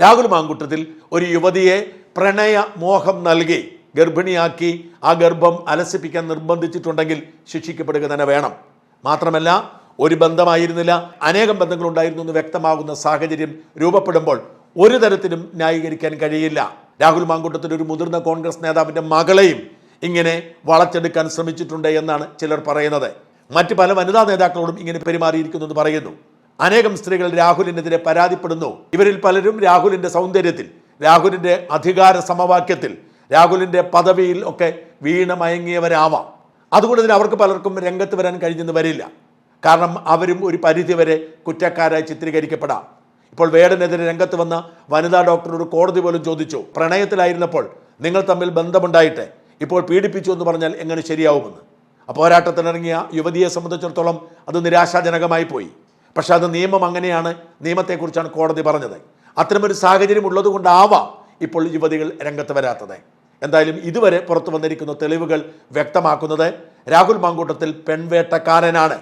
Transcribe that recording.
രാഹുൽ മാങ്കുട്ടത്തിൽ ഒരു യുവതിയെ പ്രണയ മോഹം നൽകി ഗർഭിണിയാക്കി ആ ഗർഭം അലസിപ്പിക്കാൻ നിർബന്ധിച്ചിട്ടുണ്ടെങ്കിൽ ശിക്ഷിക്കപ്പെടുക തന്നെ വേണം. മാത്രമല്ല ഒരു ബന്ധമായിരുന്നില്ല അനേകം ബന്ധങ്ങളുണ്ടായിരുന്നു എന്ന് വ്യക്തമാകുന്ന സാഹചര്യം രൂപപ്പെടുമ്പോൾ ഒരു തരത്തിലും ന്യായീകരിക്കാൻ കഴിയില്ല. രാഹുൽ മാങ്കുട്ടത്തിന്റെ ഒരു മുതിർന്ന കോൺഗ്രസ് നേതാവിന്റെ മകളെയും ഇങ്ങനെ വളച്ചെടുക്കാൻ ശ്രമിച്ചിട്ടുണ്ട് എന്നാണ് ചിലർ പറയുന്നത്. മറ്റ് പല വനിതാ നേതാക്കളോടും ഇങ്ങനെ പെരുമാറിയിരിക്കുന്നു എന്ന് പറയുന്നു. അനേകം സ്ത്രീകൾ രാഹുലിനെതിരെ പരാതിപ്പെടുന്നു. ഇവരിൽ പലരും രാഹുലിന്റെ സൗന്ദര്യത്തിൽ രാഹുലിന്റെ അധികാര സമവാക്യത്തിൽ രാഹുലിന്റെ പദവിയിൽ ഒക്കെ വീണ മയങ്ങിയവരാവാം. അതുകൊണ്ട് തന്നെ അവർക്ക് പലർക്കും രംഗത്ത് വരാൻ കഴിഞ്ഞെന്ന് വരില്ല. കാരണം അവരും ഒരു പരിധിവരെ കുറ്റക്കാരായി ചിത്രീകരിക്കപ്പെടാം. ഇപ്പോൾ വേടനെതിരെ രംഗത്ത് വന്ന വനിതാ ഡോക്ടറോട് കോടതി പോലും ചോദിച്ചു. പ്രണയത്തിലായിരുന്നപ്പോൾ നിങ്ങൾ തമ്മിൽ ബന്ധമുണ്ടായിട്ട്? ഇപ്പോൾ പീഡിപ്പിച്ചു എന്ന് പറഞ്ഞാൽ എങ്ങനെ ശരിയാവുമെന്ന്? പോരാട്ടത്തിനിറങ്ങിയ യുവതിയെ സംബന്ധിച്ചിടത്തോളം അത് നിരാശാജനകമായി പോയി. പക്ഷെ അത് നിയമം അങ്ങനെയാണ്. നിയമത്തെക്കുറിച്ചാണ് കോടതി പറഞ്ഞത്. അത്തരമൊരു സാഹചര്യം ഉള്ളതുകൊണ്ടാവാം ഇപ്പോൾ യുവതികൾ രംഗത്ത് വരാത്തത്. എന്തായാലും ഇതുവരെ പുറത്തു വന്നിരിക്കുന്ന തെളിവുകൾ വ്യക്തമാക്കുന്നത് രാഹുൽ മാങ്കൂട്ടത്തിൽ പെൺവേട്ടക്കാരനാണ്.